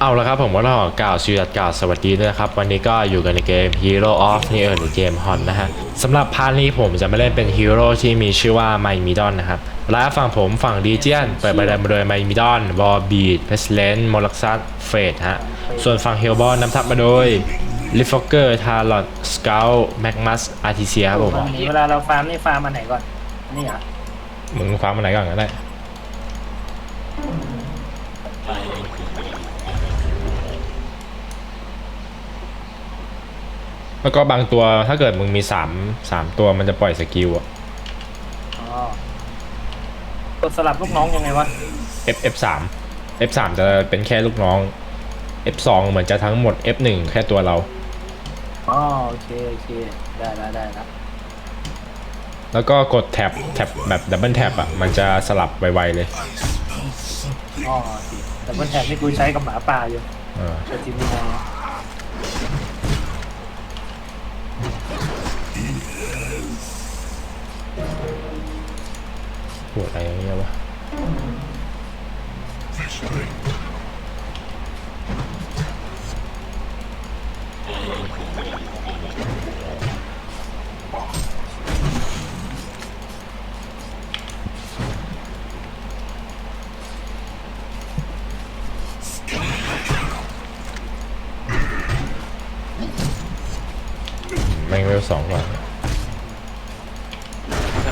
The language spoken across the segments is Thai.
เอาละครับผมก็ต้องขอกล่าวสวัสดีกล่าวสวัสดีด้วยนะครับ วันนี้ก็อยู่กันในเกม Hero of n e o หรือเกม Hon นะฮะสำหรับพาร์ทนี้ผมจะมาเล่นเป็นฮีโร่ที่มีชื่อว่า m y m i d o n นะครับและฝั่งผมฝั่ง Legion เปิดประเดิมมาโดย m y m i d o n w a r b e a t Pestilence m o l a x u s f a t e ฮะส่วนฝั่ง Hellborn นำทัพมาโดย l i f o k e r Talon Scout Magmus Artesia ครับผมวันนี้เวลาเราฟาร์มนี่ฟาร์มอันไหนก่อนนี่เหรอมึงฟังมาไหนก่อนก็ได้ แล้วก็บางตัวถ้าเกิดมึงมีสามสามตัวมันจะปล่อยสกิลอะ อ๋อกดสลับลูกน้องยังไงวะ F F สาม F สามจะเป็นแค่ลูกน้อง F สองเหมือนจะทั้งหมด F หนึ่งแค่ตัวเรา อ๋อโอเคโอเค ได้แล้วได้แล้วแล้วก็กดแท็บแท็บแบบดับเบิลแท็บอะมันจะสลับไวๆเลยอ๋อสิแต่บนแถบนี่กูใช้กับหมาป่าอยู่เออแต่ทีมนี้นะ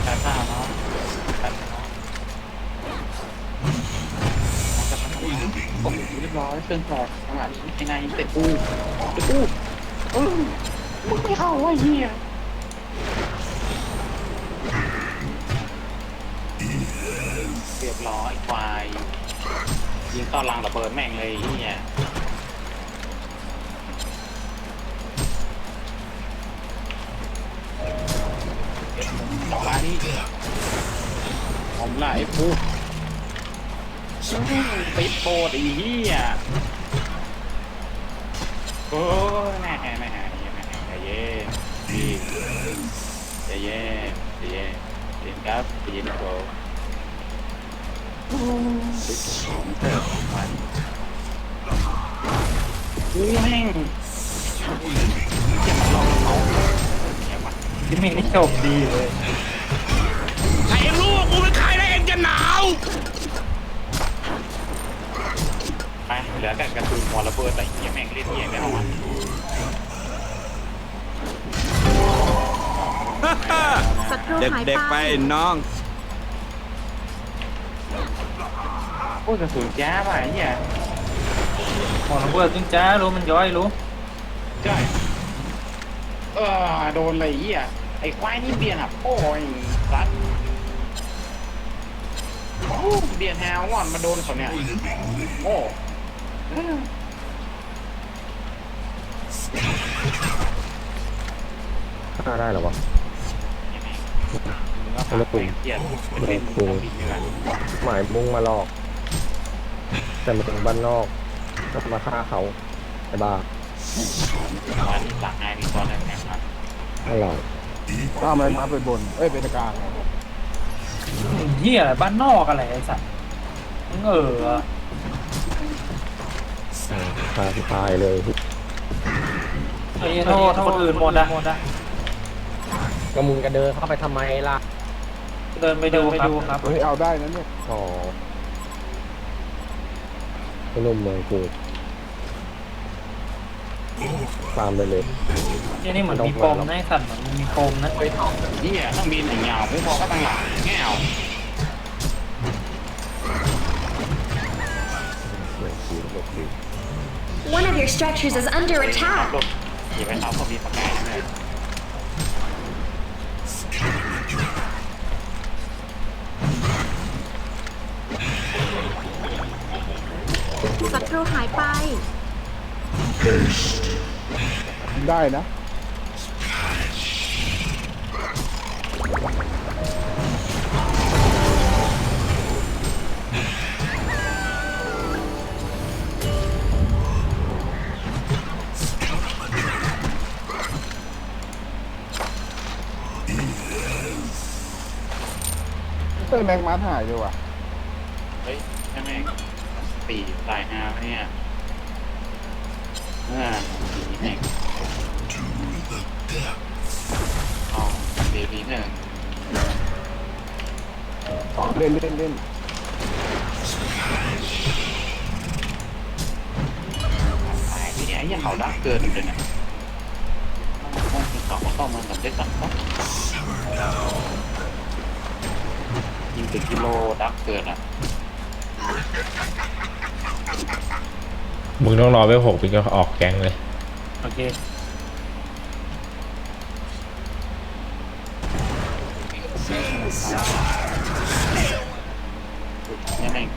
จะแพ้ผ้าเนาะโอ้โหเรียบร้อยเครื่องแตกขนาดนี้ไอ้นายเตะกูเตะกูเออมึงไม่เข้าวะเฮียเรียบร้อยควายยิงเข้ารังระเบิดแม่งเลยเฮีย นี้ผมไล่ปุ๊บปิดโบดอีเหี้ยโอ้ยแม่แห่แม่แห่แม่แห่ใจเย็นดีใจเย็นใจเย็นใจเย็นครับใจเย็นนะโบปิดผมเถอะมันอุ้แม่งอย่ามาลองเอา ทีมนี้นี่จบดีเลยใครรู้ว่ากูเป็นใครแล้วเองจะหนาวไปเหลือแต่กระสุนหัวระเบิดแต่เหี้ยแม่งเล่นเหี้ยไม่เอาอะศัตรูหายเด็กๆไปน้อง โอ้ยกระสุนจ้าไปเหี้ยหมอระเบิดจริงจ้ารู้มันย้อยรู้ใช่ เออโดนเลยเหี้ยไอ้ควายนี่เบียนอะโอ้ยสัตว์โอ้เบียนแฮวว่อนมาโดนเขาเนี่ยโอ้เออฆ่าได้เหรอวะคนละกลุ่มเหี้ยเป็นเล่นมุกบินอยู่ละหมายมุ่งมาหลอก แต่มาถึงบ้านนอกก็มาฆ่าเขาไอ้บ้า วันหลังไงมีตอนแรกนะครับอร่อยถ้ามันมาไปบน เอ้ยไปตะกลางเหี้ยอะไรบ้านนอกอะไรไอ้สัตว์มึงเออฆ่าที่ตายเลย ไอ้โทษคนอื่นหมดอะหมดอะก็มึงก็เดินเข้าไปทำไมล่ะ เดินไปดูไปดูครับ เฮ้ยเอาได้นะเนี่ยอ๋อไอ้หนุ่มเมืองกู ตามไปเลยเนี่ยนี่เหมือนมีปมนะไอ้สัตว์เหมือนมีปมนะเหี้ยต้องบินอย่างเงาไม่พอก็ตั้งหลังแง่วเมืองกูหลบดี One of your structures is under attack. หลบอย่าไปเข้าเขามีประกายนะศัตรูหายไป ได้นะ เต้ยแม็กมาร์หายเลยว่ะ เฮ้ยใช่ไหมตีตายฮาวะเนี่ย อ๋อเบบีเนี่ยเล่นเล่นเล่นตายที่ไอ้ยังเขาดักเกินเลยนะมังติดต่อเข้ามาแบบได้สั่งเนาะยิงถึงกิโลดักเกินอะมึงต้องรอไปหกปีก็ออกแก๊งเลย โอเค นี่แม่ง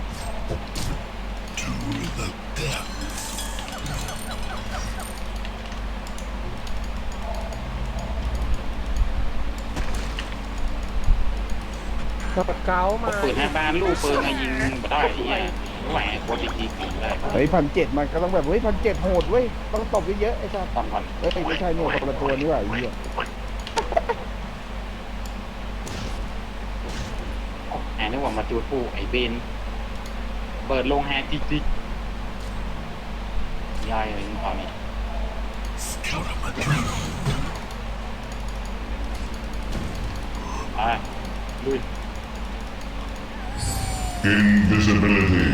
สเกามาปืนหน้าบ้านลูกปืนมายิงมาได้ไอ้เหี้ยแหวกโคตรดีๆยิงได้เฮ้ยพันเจ็ดมันก็ต้องแบบเฮ้ยพันเจ็ดโหดเว้ยต้องตบเยอะๆไอ้สัสตอนวันเอ้ยไม่ใช่เนี่ยคนละตัวนี่หว่าไอ้เหี้ย แอนนึกว่ามาจู ดปูไอ้เบนเปิดลงแฮจิกจิกย่อยเลยตอนนี้ไปลุย Invisibility.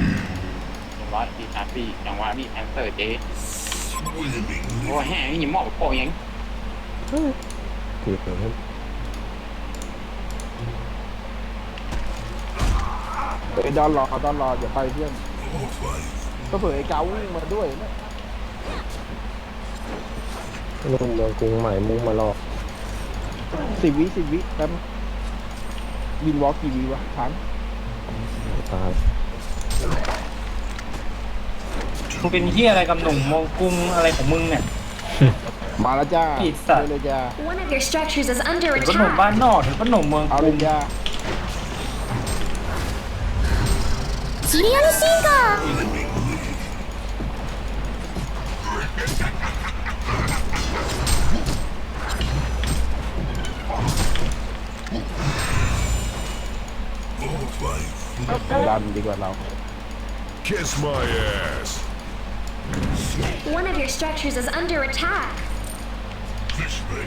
จังหวะดีชาร์ปีจังหวะนี้แอนเซอร์เจโอ้แห่นี่หมอกโปยังถือถือ เฮ้ยดอนรอดอนรออย่าไปเพื่อนก็เผื่อไอ้เกาวิ่งมาด้วยนะนุ่มเมืองกรุงใหม่มุ่งมาหลอกสิบวิสิบวิแป๊บวินวอล์กกี่วิวะทันตายมึงเป็นเฮียอะไรกับหนุ่มมองกรุงอะไรของมึงเนี่ย มาแล้วจ้าปิดสัตว์เอาเลยจ้า One of your structures is under ถึงก็หนุ่มบ้าน attack. นอกถึงก็หนุ่มเมืองเอากเลรุยง จ้า シリアルシンカー ดันดีกว่าเรา Kiss my ass. One of your structures is under attack. This way.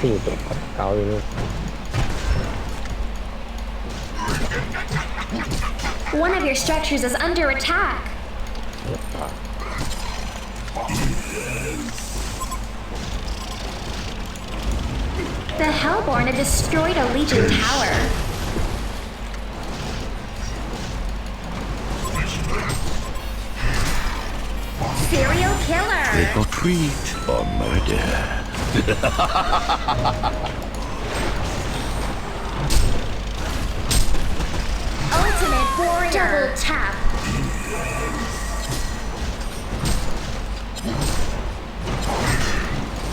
มมาข้างล่างเนี่ยแต่ก็ไม่เข้าใจครับมาเดี๋ยวจะ ที่ล่างที่อยู่ตรงเกาอยู่นี่ One of your structures is under attack. The Hellborn have destroyed a Legion tower. Serial killer. Or treat or murder. Ultimate warrior. Double tap.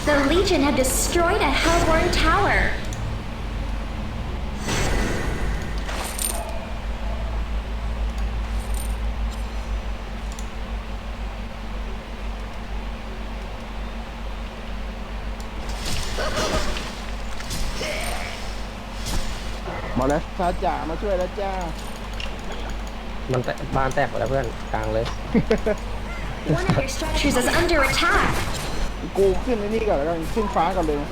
The Legion have destroyed a Hellborn tower. มาแล้วซาจ่ามาช่วยแล้วจ้า มันแตกบ้านแตกหมดแล้วเพื่อนกลางเลย One of your structures is under attack. กูขึ้นไอ้นี่ก่อนแล้วกันขึ้นฟ้าก่อนเลยนะ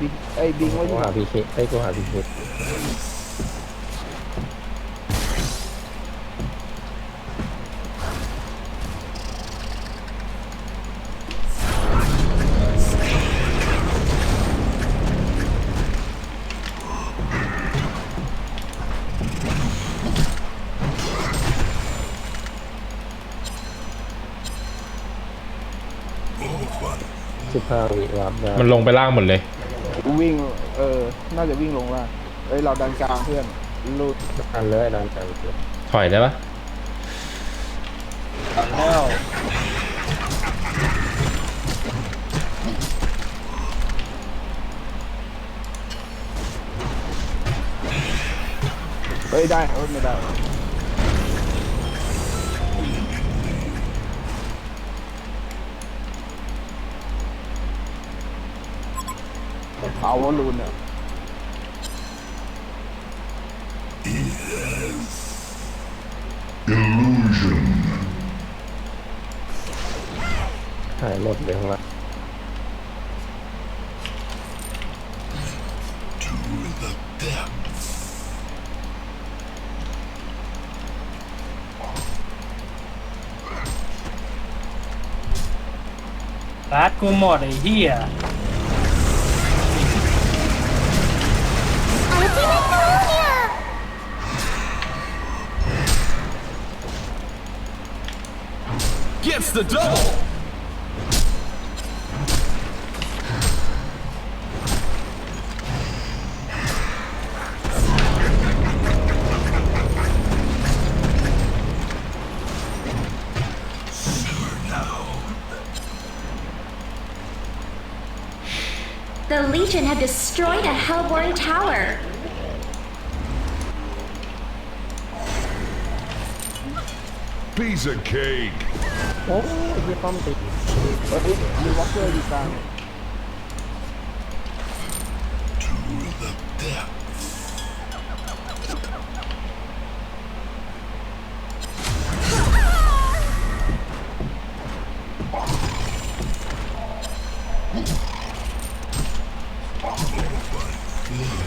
บิงไอ้บิงไว้กูที่ไหนหาพีเคไอ้ยกูหาพีเค มันลงไปล่างหมดเลย วิ่ง เออ น่าจะวิ่งลงล่างเอ้ย เราดันกลางเพื่อนลูดดันเลยดันดันเลยถอยได้ปะแล้วเฮ้ยได้เอ้ยไม่ได้ เอาวะลูนเนี่ยหายหมดเลยข้างล่างรัดกูหมดไอ้เหี้ย Gets the double! The Legion have destroyed a Hellborn tower. Piece of cake! โอ้ยที่ป้อมติดเฮ้ยมีวอลเกอร์อยู่กลาง Onslaught!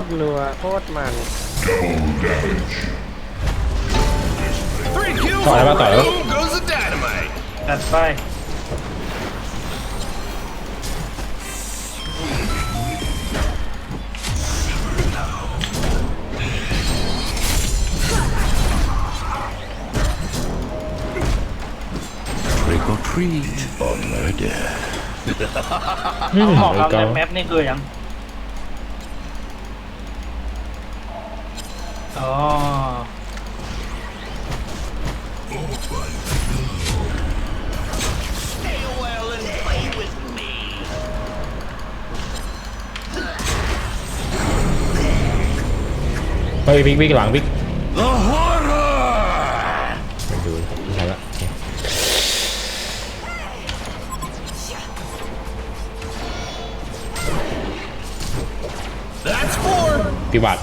ตรนัวโคตรมัน Three kills! ต่อยได้ปะต่อยได้ปะ Boom goes the dynamite! จัดไป Trick or treat or murder. อืมเอาหมอกไอ้เอาเกาแป๊บนี่คือยัง เฮ้ยบิ๊กบิ๊กหลังบิ๊ก The horror! ไปดูไม่ใช่ละโอเค That's four! พิวัตร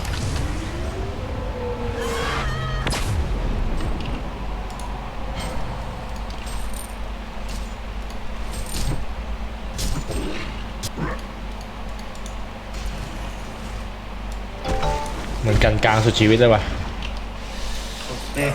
กลางสุดชีวิตเลยว่ะเอ๊ะ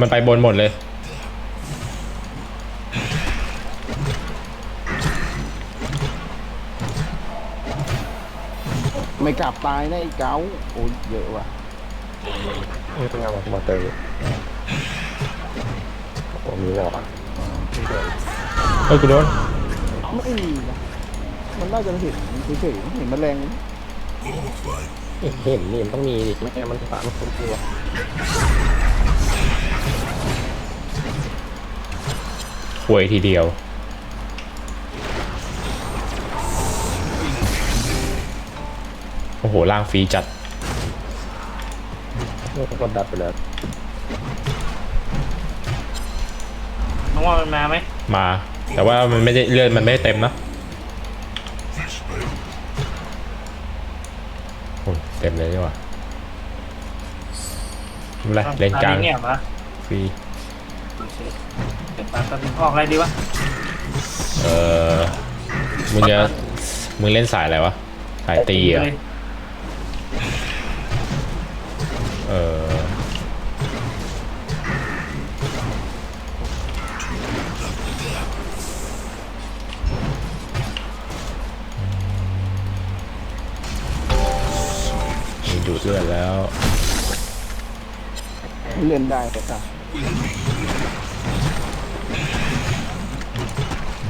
มันไปบนหมดเลย ไม่กลับตายนะไอ้เก้าโอ้ยเยอะว่ะ นี่เป็นไงวะมาเตอร์โอ้มีหลอดเฮ้ยกูโดนไม่มีนะมันน่าจะเห็นเฉยๆเห็นแมลงเห็นนี่มันต้องมีดิไม่งั้นมันสามคนตัวหวยทีเดียวโอ้โหล่างฟรีจัดนี่ ก็ดัดไปแล้วน้องว่ามันมาไหมมา แต่ว่ามันไม่ได้เลือดมันไม่ได้เต็มนะโอ้ยเต็มเลยดีกว่าไม่เป็นไรเลนกลางตอเนี่ยมาฟรีโอเคเดี๋ยวตามตามออกอะไรดีวะเออมึงจะมึงเล่นสายอะไรวะสายตีเหรอะ เลยเออมีดูดเลือดแล้ว เล่นได้แต่ค่ะ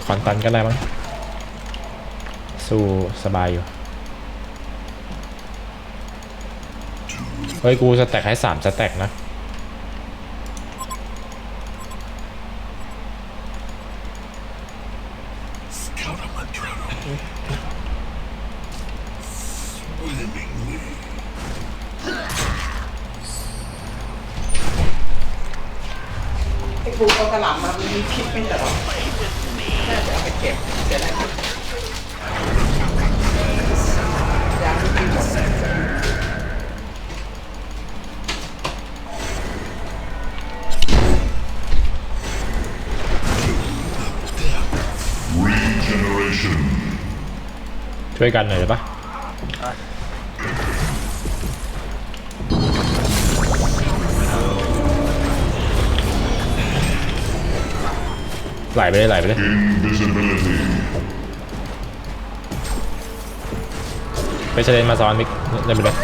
คอนตันก็ได้มั้งสู้สบายอยู่ เฮ้ยกูสแต็กให้สามสแต็กนะ ช่วยกันหน่อยได้ปะไหลไปเลยไหลไปเลยไปเฉลนมาซ้อนมิกเล่นไปเลย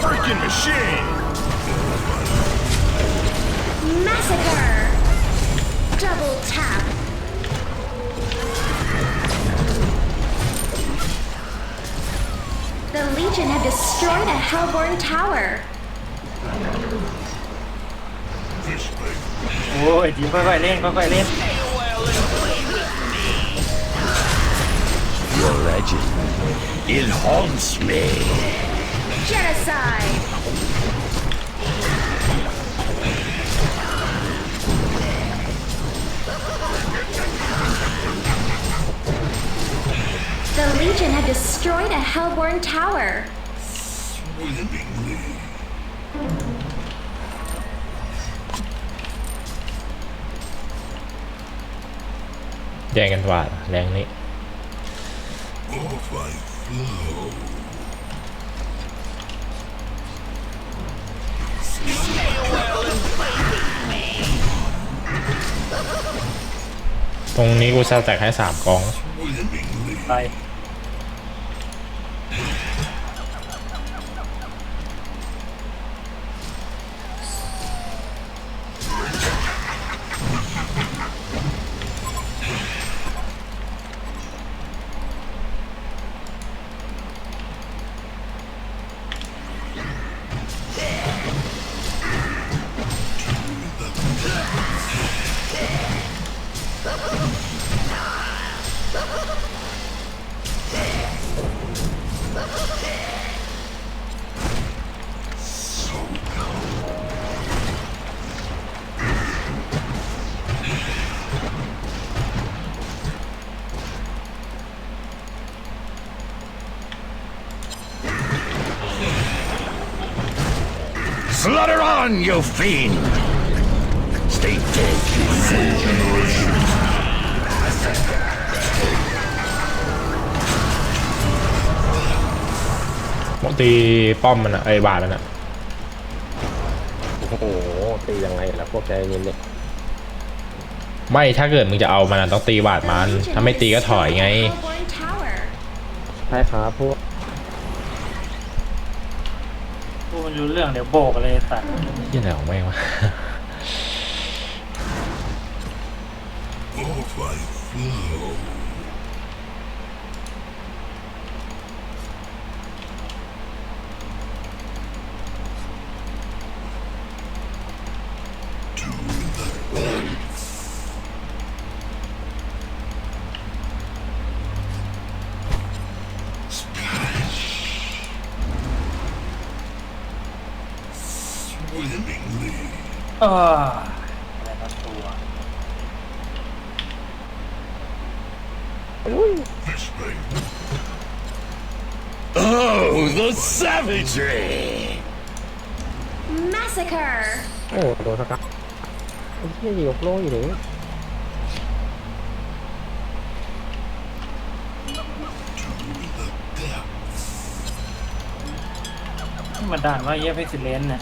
The Legion have destroyed a Hellborn tower. โอ้ยทีค่อยๆเล่นค่อยๆเล่น Your legend. It haunts me. Genocide! The Legion have destroyed a Hellborn tower. แย่งกันว่าแรงนี้ตรงนี้กูสแต็กให้สามกอง ไป Slaughter on, you fiend! Stay dead, you fool. ตีป้อมมันอะไอ้บาทมันอะโอ้โหตียังไงล่ะพวกแกยินเนี่ยไม่ถ้าเกิดมึงจะเอามันอะต้องตีบาทมัน The Legion ถ้าไม่ตีก็ have ถอยไง destroyed a Hellborn tower. ใช่ครับพวก พูดมันรู้เรื่องเดี๋ยวโบกเลยสัตว์ยี่อะไรของแม่งวะ Swimmingly. เอออะไรก็ตัวอุ้ย Oh, the savagery! Massacre! โอ้โดนสกัดไอ้เหี้ยยกโล่อยู่นี่นี่มันด่านว่าเยี่ยเพซิเลนเนี่ย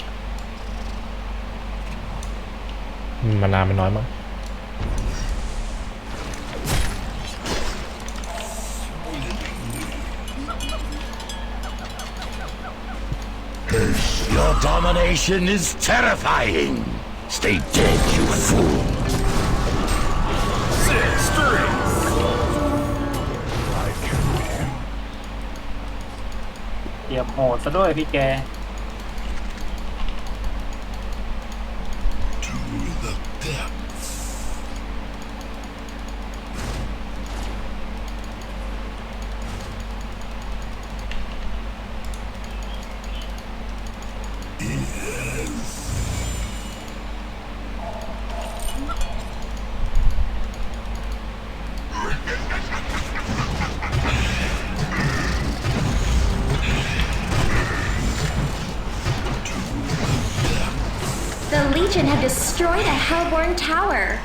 มานานมันน้อยมั้ง Your domination is terrifying! Stay dead, you fool! Six, three! เหยียบโหดซะด้วยพี่แก Legion have destroyed a Hellborn tower.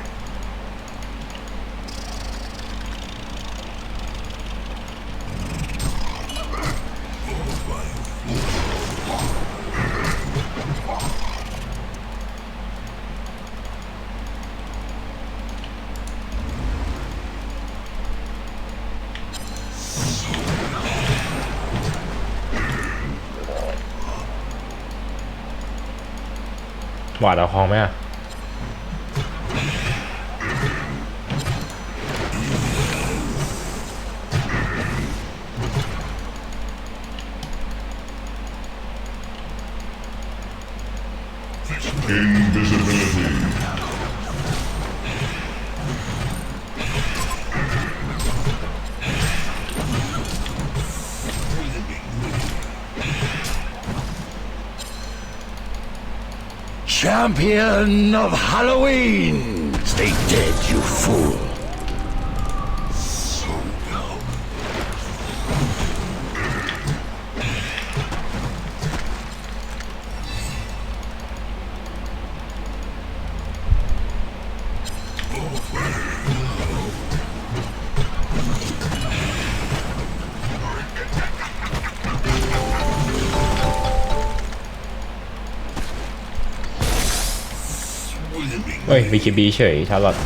วาดเอาคองไหมอะ Champion of Halloween! Stay dead, you fool! เฮ้ย BKB เฉยชาร์ลอต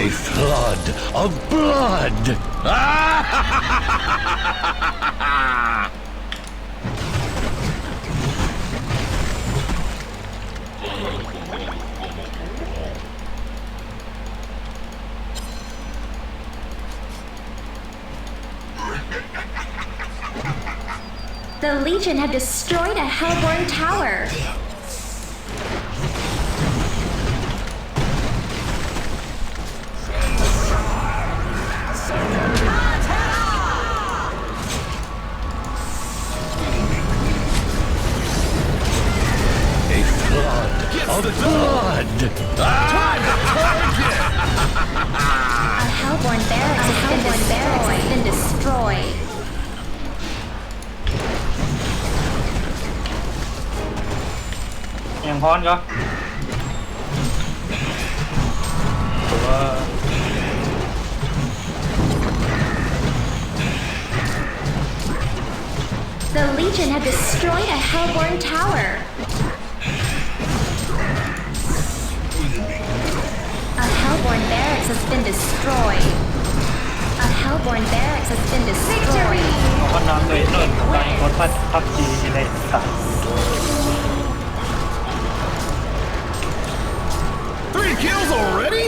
A flood of blood! The Legion have destroyed a Hellborn tower. Barracks has been destroyed. Has been destroyed. ยังพอนก็ตัว The Legion have destroyed a Hellborn tower. A Hellborn barracks has been destroyed. A Hellborn barracks has been destroyed. คนน้ำเลยนนไปคนพัดพับจีในสัตว์ Three kills already?